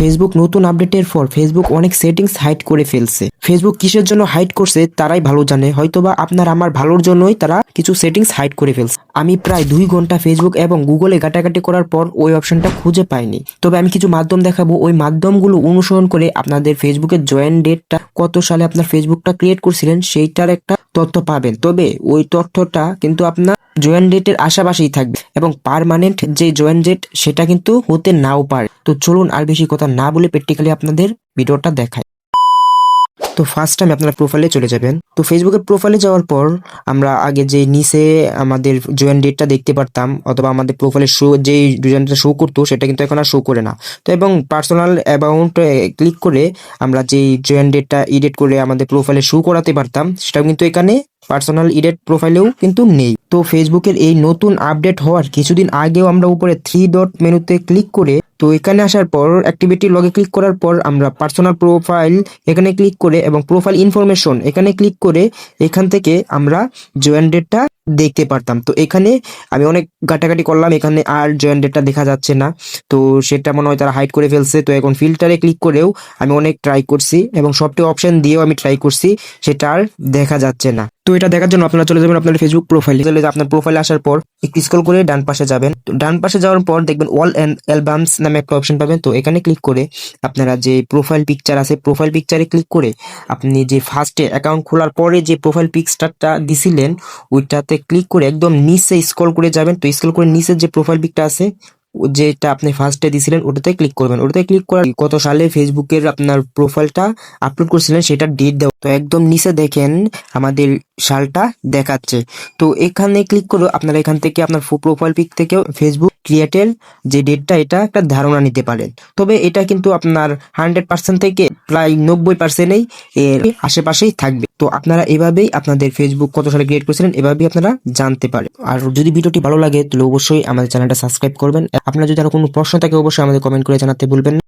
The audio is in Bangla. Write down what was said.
ফেসবুক নতুন আপডেটের পর ফেসবুক অনেক সেটিংস হাইড করে ফেলছে। ফেসবুক কিসের জন্য হাইড করছে তারাই ভালো জানে। হয়তোবা আপনার আমার ভালোর জন্যই তারা কিছু সেটিংস হাইড করে ফেলছে। আমি প্রায় দুই ঘণ্টা ফেসবুক এবং গুগলে ঘাটাঘাটি করার পর ওই অপশনটা খুঁজে পাইনি। তবে আমি কিছু মাধ্যম দেখাবো। ওই মাধ্যমগুলো অনুসরণ করে আপনাদের ফেসবুকের জয়েন ডেটটা কত সালে আপনার ফেসবুকটা ক্রিয়েট করছিলেন, সেইটার একটা তথ্য পাবেন। তবে ওই তথ্যটা কিন্তু আপনার জয়েন ডেটের আশাপাশেই থাকবে এবং পারমানেন্ট যে জয়েন ডেট সেটা কিন্তু হতে নাও পারে। তো চলুন আর বেশি কথা না বলে প্র্যাকটিক্যালি আপনাদের ভিডিওটা দেখাই। তো ফার্স্ট টাইম আপনারা প্রোফাইলে চলে যাবেন। তো ফেসবুকের প্রোফাইলে যাওয়ার পর আমরা আগে যে নিচে আমাদের জয়েন ডেটটা দেখতে পারতাম, অথবা আমাদের প্রোফাইলে শো যে জয়েনটা শো করতো, সেটা কিন্তু এখন আর শো করে না। তো এবং পার্সোনাল অ্যাবাউন্ট ক্লিক করে আমরা যেই জয়েন ডেটটা এডিট করে আমাদের প্রোফাইলে শো করাতে পারতাম, সেটাও কিন্তু এখানে পার্সোনাল ইডেট প্রোফাইলেও কিন্তু নেই। তো ফেসবুকের এই নতুন আপডেট হওয়ার কিছুদিন আগেও আমরা উপরে থ্রি ডট মেনুতে ক্লিক করে, তো এখানে আসার পর অ্যাক্টিভিটি লগে ক্লিক করার পর আমরা পার্সোনাল প্রোফাইল এখানে ক্লিক করে এবং প্রোফাইল ইনফরমেশন এখানে ক্লিক করে এখান থেকে আমরা জয়েন ডেটটা দেখতে পারতাম। তো এখানে আমি অনেক ঘাটাঘাটি করলাম, এখানে আর জয়েন ডেটটা দেখা যাচ্ছে না। তো সেটা মনে হয় তারা হাইড করে ফেলছে, তো এখন ফিল্টারে ক্লিক করেও আমি অনেক ট্রাই করছি এবং সবটি অপশন দিয়েও আমি ট্রাই করছি, সেটা আর দেখা যাচ্ছে না। তো এটা দেখার জন্য আপনারা চলে যাবেন আপনার ফেসবুক প্রোফাইলে চলে আপনার প্রোফাইলে আসার পর একটু স্ক্রল করে ডান পাশে যাবেন। ডান পাশে যাওয়ার পর দেখবেন অল অ্যালবামস নামে একটা অপশন পাবেন। তো এখানে ক্লিক করে আপনারা যে প্রোফাইল পিকচার আছে প্রোফাইল পিকচারে ক্লিক করে আপনি যে ফার্স্টে অ্যাকাউন্ট খোলার পরে যে প্রোফাইল পিকচারটা দিছিলেন, ওইটাতে ক্লিক করে একদম নিচে স্ক্রল করে যাবেন। তো স্ক্রল করে নিচের যে প্রোফাইল পিকটা আছে যেটা আপনি ফার্স্টে দিয়েছিলেন, ওটাতে ক্লিক করবেন। ওটাতে ক্লিক করার কত সালে ফেসবুকের আপনার প্রোফাইলটা আপলোড করছিলেন, সেটা ডেট দেওয়া। তো একদম নিচে দেখেন আমাদের সালটা দেখাচ্ছে। তো এখানে ক্লিক করে আপনারা এখান থেকে আপনার প্রোফাইল পিক থেকেও ফেসবুক ক্রিয়েটের যে ডেটটা এটা একটা ধারণা নিতে পারেন। তবে এটা কিন্তু আপনার হান্ড্রেড পার্সেন্ট থেকে প্রায় নব্বই পার্সেন্টেই এর আশেপাশেই থাকবে। তো আপনারা এভাবেই আপনাদের ফেসবুক কত সালে ক্রিয়েট করেছিলেন, এভাবেই আপনারা জানতে পারেন। আর যদি ভিডিওটি ভালো লাগে, তাহলে অবশ্যই আমাদের চ্যানেলটা সাবস্ক্রাইব করবেন। আপনার যদি আরও কোনো প্রশ্ন থাকে অবশ্যই আমাদের কমেন্ট করে জানাতে ভুলবেন না।